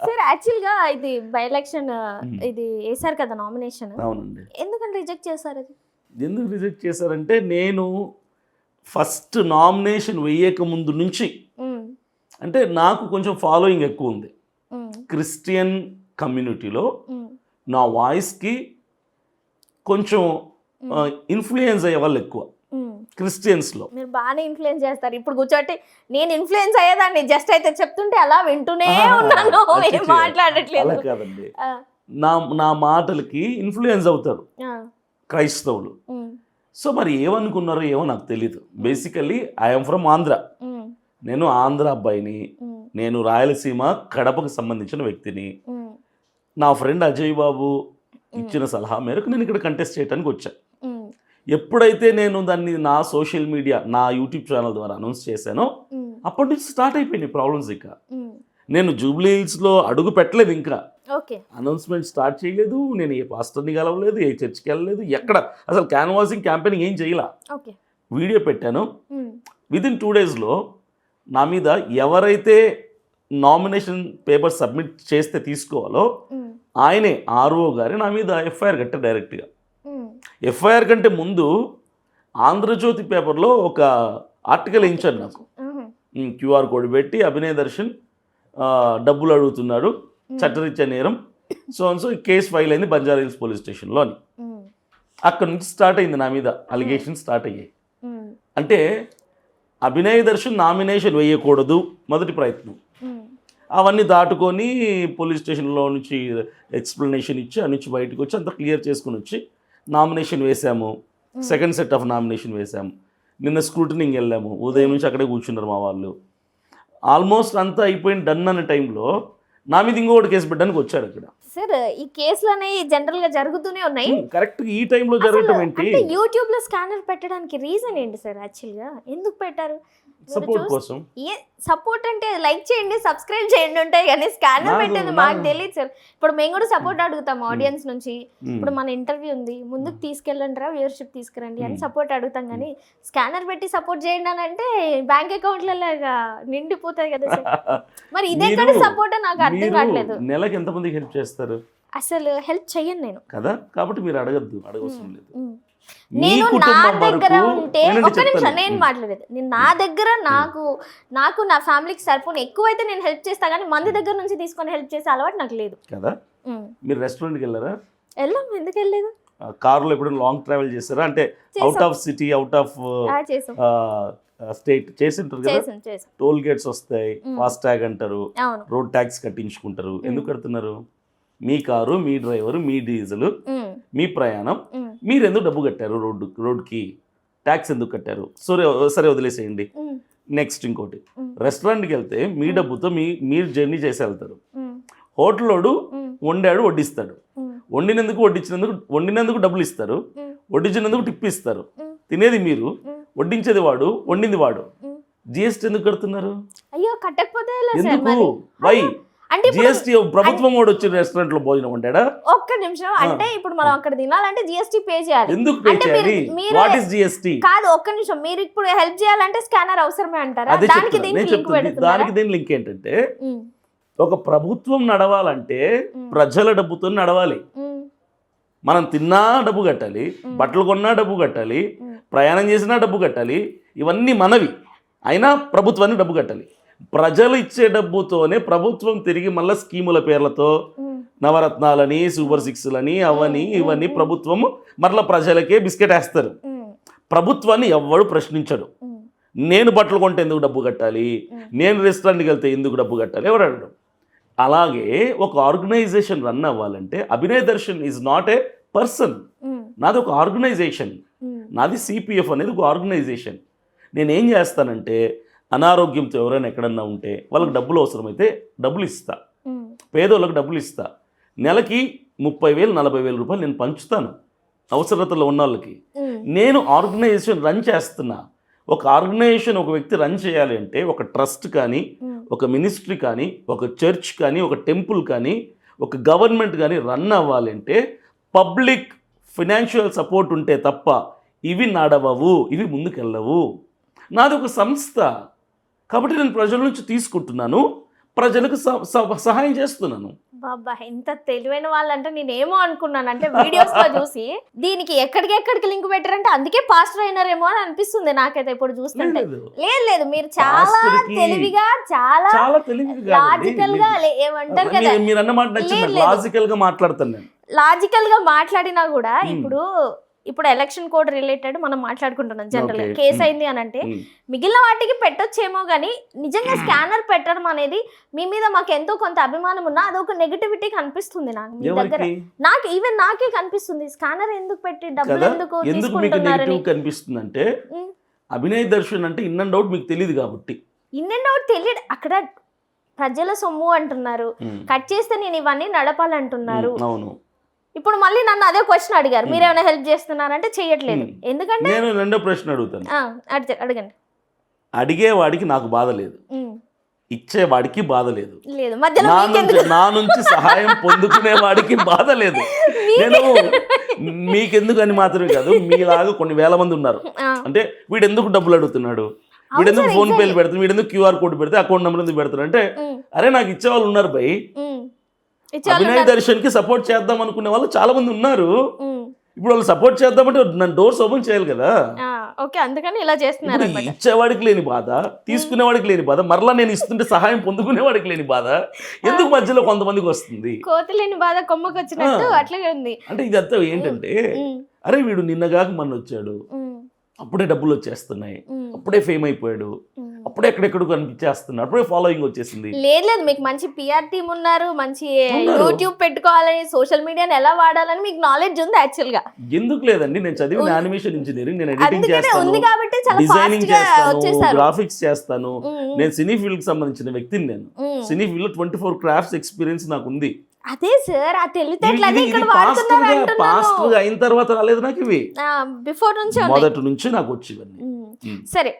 Sir యాక్చువల్గా ఇది by election Hmm. ఇది వేసారు కదా నామినేషన్ అవునండి. ఎందుకంటే రిజెక్ట్ చేశారు అది? ఎందుకు రిజెక్ట్ చేశారంటే నేను ఫస్ట్ నామినేషన్ వేయక ముందు నుంచి ఉమ్, అంటే నాకు కొంచెం ఫాలోయింగ్ ఎక్కువ ఉంది. క్రిస్టియన్ కమ్యూనిటీలో ఉమ్, నా వాయిస్కి కొంచెం ఇన్ఫ్లుయెన్స్ అయ్యే వాళ్ళు ఎక్కువ. క్రిస్టియన్స్లో. మీరు బాగానే ఇన్ఫ్లుయెన్స్ చేస్తారు. ఇప్పుడు కూర్చోటి నేను ఇన్ఫ్లుయెన్స్ అయ్యేదాన్ని జస్ట్ అయితే చెప్తుంటే అలా వింటూనే ఉన్నాను. ఏం. మాట్లాడట్లేదు. కాదండి. నా నా మాటలకి ఇన్ఫ్లుయెన్స్ అవుతారు క్రైస్తవులు. సో మరి ఏమనుకున్నారో ఏమో నాకు తెలీదు. Basically I'm from Andhra. నేను ఆంధ్ర అబ్బాయిని నేను రాయలసీమ కడపకు సంబంధించిన వ్యక్తిని. నా ఫ్రెండ్ అజయ్ బాబు ఇచ్చిన సలహా మేరకు నేను ఇక్కడ కంటెస్ట్ చేయడానికి వచ్చా. ఉమ్, ఎప్పుడైతే నేను దాన్ని నా సోషల్ మీడియా నా యూట్యూబ్ ఛానల్ ద్వారా అనౌన్స్ చేశానో అప్పటి నుంచి స్టార్ట్ అయిపోయినాయి ప్రాబ్లమ్స్ ఇక. నేను జూబ్లీ హిల్స్లో అడుగు పెట్టలేదు ఇంకా. అనౌన్స్మెంట్ స్టార్ట్ చేయలేదు నేను ఏ పాస్టర్ని కలవలేదు ఏ చర్చ్కి వెళ్ళలేదు ఎక్కడ? అసలు క్యాన్వాసింగ్ క్యాంపెయినింగ్ ఏం చేయలే. వీడియో పెట్టాను. ఇన్ టూ డేస్లో నా మీద ఎవరైతే నామినేషన్ పేపర్ సబ్మిట్ చేస్తే తీసుకోవాలో ఆయనే ఆర్ఓ గారి నా మీద ఎఫ్ఐఆర్ కట్టారు డైరెక్ట్గా. ఎఫ్ఐఆర్ కంటే ముందు ఆంధ్రజ్యోతి పేపర్లో ఒక ఆర్టికల్ వేయించాడు నాకు. క్యూఆర్ కోడ్ పెట్టి అభినయ్ దర్శన్ డబ్బులు అడుగుతున్నాడు చట్టరీత్యా నేరం so and so case file అయింది బంజారా హిల్స్ పోలీస్ స్టేషన్లో అని. అక్కడ నుంచి స్టార్ట్ అయింది నా మీద అలిగేషన్ స్టార్ట్ అయ్యాయి. అంటే అభినయ్ దర్శన్ నామినేషన్ వేయకూడదు మొదటి ప్రయత్నం. అవన్నీ దాటుకొని పోలీస్ స్టేషన్లో నుంచి ఎక్స్ప్లెనేషన్ ఇచ్చి ఆ నుంచి బయటకు వచ్చి అంతా క్లియర్ చేసుకుని వచ్చి నామినేషన్ వేసాము సెకండ్ సెట్ ఆఫ్ నామినేషన్ వేసాము నిన్న స్క్రూటనింగ్ వెళ్ళాము. ఉదయం నుంచి అక్కడే కూర్చున్నారు మా వాళ్ళు. ఆల్మోస్ట్ అంతా అయిపోయిన డన్ అనే టైంలో నా మీద ఇంకొకటి కేసు పెట్టడానికి వచ్చాడు ఇక్కడ సార్ ఈ కేసులు అనేవి జనరల్గా జరుగుతూనే ఉన్నాయి. కరెక్ట్ ఈ టైంలో జరగటం ఏంటి? అంటే యూట్యూబ్లో స్కానర్ పెట్టడానికి రీజన్ ఏంటి సార్ యాక్చువల్గా ఎందుకు పెట్టారు? సపోర్ట్ కోసం. ఏ సపోర్ట్ అంటే లైక్ చేయండి సబ్స్క్రైబ్ చేయండి ఉంటాయి కానీ స్కానర్ పెట్టేది మాకు తెలియదు సార్. ఇప్పుడు మేము కూడా సపోర్ట్ అడుగుతాం ఆడియన్స్ నుంచి. ఇప్పుడు మన ఇంటర్వ్యూ ఉంది ముందుకు తీసుకెళ్ళండి రా వ్యూవర్షిప్ తీసుకురండి అని. సపోర్ట్ అడుగుతాం కానీ స్కానర్ పెట్టి సపోర్ట్ చేయండి అని అంటే బ్యాంక్ అకౌంట్లలో నిండిపోతాయి కదా సార్. మరి ఇది మీరు- సపోర్ట్ నాకు అర్థం కావట్లేదు. నెలకి ఎంతమందికి హెల్ప్ చేస్తారు? అసలు హెల్ప్ చెయ్యను నేను. కదా? కాబట్టి మీరు అడగద్దు అడగవసరం లేదు. నేను నా దగ్గర ఉంటే ఒక్క నిమిషం. నేను. మాట్లాడేది. నేను నా దగ్గర నాకు నాకు నా ఫ్యామిలీకి సరిపోను ఎక్కువైతే నేను హెల్ప్ చేస్తా కానీ మంది దగ్గర నుంచి తీసుకొని హెల్ప్ చేసే అలవాటు నాకు లేదు. కదా? మ్మ్. మీరు రెస్టారెంట్కి వెళ్ళారా? వెళ్ళాం. ఎందుకు వెళ్ళలేదు? కారులో ఎప్పుడైనా లాంగ్ ట్రావెల్ చేస్తారా అంటే out of city out of state చేసి. ఉంటారు కదా? టోల్ గేట్స్ వస్తాయి. ఫాస్ట్ ట్యాగ్ అంటారు రోడ్ ట్యాక్స్ కట్టించుకుంటారు. ఎందుకు కడుతున్నారు? మీ కారు మీ డ్రైవరు మీ డీజిల్. మీ ప్రయాణం మ్మ్. మీరు ఎందుకు డబ్బు కట్టారు రోడ్డు రోడ్కి ట్యాక్స్ ఎందుకు కట్టారు సరే సరే వదిలేసేయండి. నెక్స్ట్ ఇంకోటి. రెస్టారెంట్కి వెళ్తే మీ డబ్బుతో మీ మీరు జర్నీ చేసి వెళ్తారు. హోటల్లోడు. వండాడు వడ్డిస్తాడు. వండినందుకు వడ్డించినందుకు వండినందుకు డబ్బులు ఇస్తారు. వడ్డించినందుకు టిప్ ఇస్తారు. తినేది మీరు. వడ్డించేది వాడు వండింది వాడు. జిఎస్టీ ఎందుకు కడుతున్నారు అయ్యో కట్టకపోతే ఎందుకు వై అంటే జిఎస్టీ ప్రభుత్వం వాడు వచ్చి రెస్టారెంట్లో భోజనం వండాడా? ఒక్క నిమిషం. అంటే ఇప్పుడు మనం అక్కడ తినాలంటే జిఎస్టీ పే చేయాలి. ఎందుకు పే చేయాలి? వాట్ ఇస్ జిఎస్టీ కాదు ఒక్క నిమిషం. మీరు ఇప్పుడు హెల్ప్ చేయాలంటే స్కానర్ అవసరమే అంటారా? దానికి దీనికి లింక్ దానికి దీని లింక్ ఏంటంటే ఒక ప్రభుత్వం నడవాలంటే. ప్రజల డబ్బుతో నడవాలి. మనం తిన్నా డబ్బు కట్టాలి బట్టలు కొన్నా డబ్బు కట్టాలి. ప్రయాణం చేసినా డబ్బు కట్టాలి ఇవన్నీ మనవి. అయినా ప్రభుత్వానికి డబ్బు కట్టాలి. ప్రజలు ఇచ్చే డబ్బుతోనే ప్రభుత్వం తిరిగి మళ్ళీ స్కీముల పేర్లతో నవరత్నాలని సూపర్ సిక్స్లని అవని ఇవన్నీ ప్రభుత్వం మరలా ప్రజలకే బిస్కెట్ వేస్తారు. ప్రభుత్వాన్ని ఎవ్వడు ప్రశ్నించడు. నేను బట్టలు కొంటే ఎందుకు డబ్బు కట్టాలి? నేను రెస్టారెంట్కి వెళ్తే ఎందుకు డబ్బు కట్టాలి? ఎవరు అడగడం. అలాగే ఒక ఆర్గనైజేషన్ రన్ అవ్వాలంటే Abhinay Darshan is not a person నాది ఒక ఆర్గనైజేషన్. నాది సిపిఎఫ్ అనేది ఒక ఆర్గనైజేషన్. నేనేం చేస్తానంటే అనారోగ్యంతో ఎవరైనా ఎక్కడన్నా ఉంటే వాళ్ళకి డబ్బులు అవసరమైతే డబ్బులు ఇస్తా. పేదోళ్ళకి డబ్బులు ఇస్తా. నెలకి ముప్పై వేలు నలభై వేల రూపాయలు నేను పంచుతాను అవసరతలో ఉన్న వాళ్ళకి నేను ఆర్గనైజేషన్ రన్ చేస్తున్నా. ఒక ఆర్గనైజేషన్ ఒక వ్యక్తి రన్ చేయాలి అంటే ఒక ట్రస్ట్ కానీ ఒక మినిస్ట్రీ కానీ ఒక చర్చ్ కానీ ఒక టెంపుల్ కానీ ఒక గవర్నమెంట్ కానీ రన్ అవ్వాలంటే పబ్లిక్ ఫినాన్షియల్ సపోర్ట్ ఉంటే తప్ప ఇవి నడవవు ఇవి ముందుకెళ్ళవు. నాది ఒక సంస్థ. కాబట్టి నేను ప్రజల నుంచి తీసుకుంటున్నాను. ప్రజలకు సహాయం చేస్తున్నాను. బాబా ఎంత తెలివైన వాళ్ళంటే నేనేమో అనుకున్నాను. అంటే వీడియోస్లో చూసి దీనికి ఎక్కడికి ఎక్కడికి లింక్ పెట్టారంటే అందుకే పాస్టర్ అయినారేమో అని అనిపిస్తుంది నాకైతే ఇప్పుడు చూస్తుంటే. లేదు. లేదు మీరు చాలా తెలివిగా చాలా లాజికల్గా ఏమంటారు కదా. మీరు- అన్నమాట. లాజికల్గా మాట్లాడతాను నేను. లాజికల్గా మాట్లాడినా కూడా. ఇప్పుడు ఇప్పుడు ఎలక్షన్ కోడ్ రిలేటెడ్ మనం మాట్లాడుకుంటున్నాం జనరల్. కేసు. అయింది అని అంటే. మిగిలిన వాటికి పెట్టొచ్చేమో కానీ నిజంగా స్కానర్ పెట్టడం అనేది మీ మీద మాకు ఎంతో కొంత అభిమానం ఉన్నా అదొక నెగిటివిటీ కనిపిస్తుంది నాకు మీ దగ్గర. నాకు ఈవెన్ నాకే కనిపిస్తుంది. స్కానర్ ఎందుకు పెట్టి డబ్బులు ఎందుకు తీసుకుంటున్నారని. కనిపిస్తుంది అంటే. అభినయ్ దర్శన్ అంటే ఇన్ అండ్ అవుట్ మీకు తెలియదు కాబట్టి. ఇన్నెన్నో తెలియదు అక్కడ ప్రజల సొమ్ము అంటున్నారు. కట్ చేస్తే నేను ఇవన్నీ నడపాలంటున్నారు. అవును. ఇప్పుడు మళ్ళీ నన్ను అదే క్వశ్చన్ అడిగారు. ఉమ్. మీరేమైనా హెల్ప్ చేస్తున్నారంటే చెయ్యట్లేదు. ఉమ్. ఎందుకంటే నేను రెండో ప్రశ్న అడుగుతాను. అడగండి. అడిగేవాడికి నాకు బాధ లేదు. ఇచ్చేవాడికి బాధ లేదు. నా నుంచి మీకెందుకు నా నుంచి సహాయం పొందుకునే వాడికి బాధ లేదు. నేను మీకెందుకు అని మాత్రమే కాదు మీలాగా కొన్ని వేల మంది ఉన్నారు. అంటే వీడు ఎందుకు డబ్బులు అడుగుతున్నాడు? వీడు ఎందుకు అవును ఫోన్ పేలు పెడుతున్నాడు వీడు ఎందుకు క్యూఆర్ కోడ్ పెడితే అకౌంట్ నెంబర్ ఎందుకు పెడతాడు అంటే అరే నాకు ఇచ్చేవాళ్ళు ఉన్నారు భయ్. ఇచ్చేవాళ్ళు అభినయ్. దర్శన్కి సపోర్ట్ చేద్దాం అనుకునే వాళ్ళు చాలా మంది ఉన్నారు. ఇప్పుడు వాళ్ళు సపోర్ట్ చేద్దామంటే నన్ను డోర్స్ ఓపెన్ చేయాలి కదా. ఓకే అందుకని ఇలా చేస్తున్నారు ఇచ్చేవాడికి లేని బాధ తీసుకునేవాడికి లేని బాధ మరలా నేను ఇస్తుంటే సహాయం పొందుకునేవాడికి లేని బాధ ఎందుకు మధ్యలో కొంతమందికి వస్తుంది? కోతులేని బాధ కొమ్మకి వచ్చినట్టు. అట్లాగే ఉంది. అంటే ఇదంతా ఏంటంటే ఉమ్, అరే వీడు నిన్నగాక మొన్న వచ్చాడు అప్పుడే డబ్బులు వచ్చేస్తున్నాయి. అప్పుడే ఫేమ్ అయిపోయాడు. అప్పుడే ఎక్కడెక్కడికి కనిపించేస్తున్నాడు అప్పుడే ఫాలోయింగ్ వచ్చేసింది. లేదు లేదు. మీకు మంచి పిఆర్ టీమ్ ఉన్నారు మంచి. యూట్యూబ్ పెట్టుకోవాలని సోషల్ మీడియాని ఎలా వాడాలని మీకు నాలెడ్జ్ ఉంది యాక్చువల్గా. ఎందుకు లేదండి? నేను చదివిన. యానిమేషన్ ఇంజనీరింగ్ నేను ఎడిటింగ్ చేస్తాను ఉంది కాబట్టి చాలా డిజైనింగ్ చేస్తాను గ్రాఫిక్స్ చేస్తాను. నేను సినీ ఫీల్డ్కి సంబంధించిన వ్యక్తిని నేను. సినీ ఫీల్డ్లో ట్వంటీ ఫోర్ క్రాఫ్ట్స్ ఎక్స్పీరియన్స్ నాకు ఉంది అదే సార్ ఆ ఇది- తెలివితేటలు ఇది- ఇక్కడ వాడుతున్నారు గా అయిన తర్వాత రాలేదు నాకు ఇవి. బిఫోర్ నుంచి మొదటి నుంచి నాకు వచ్చి ఇవన్నీ. ఉమ్. ఉమ్. సరే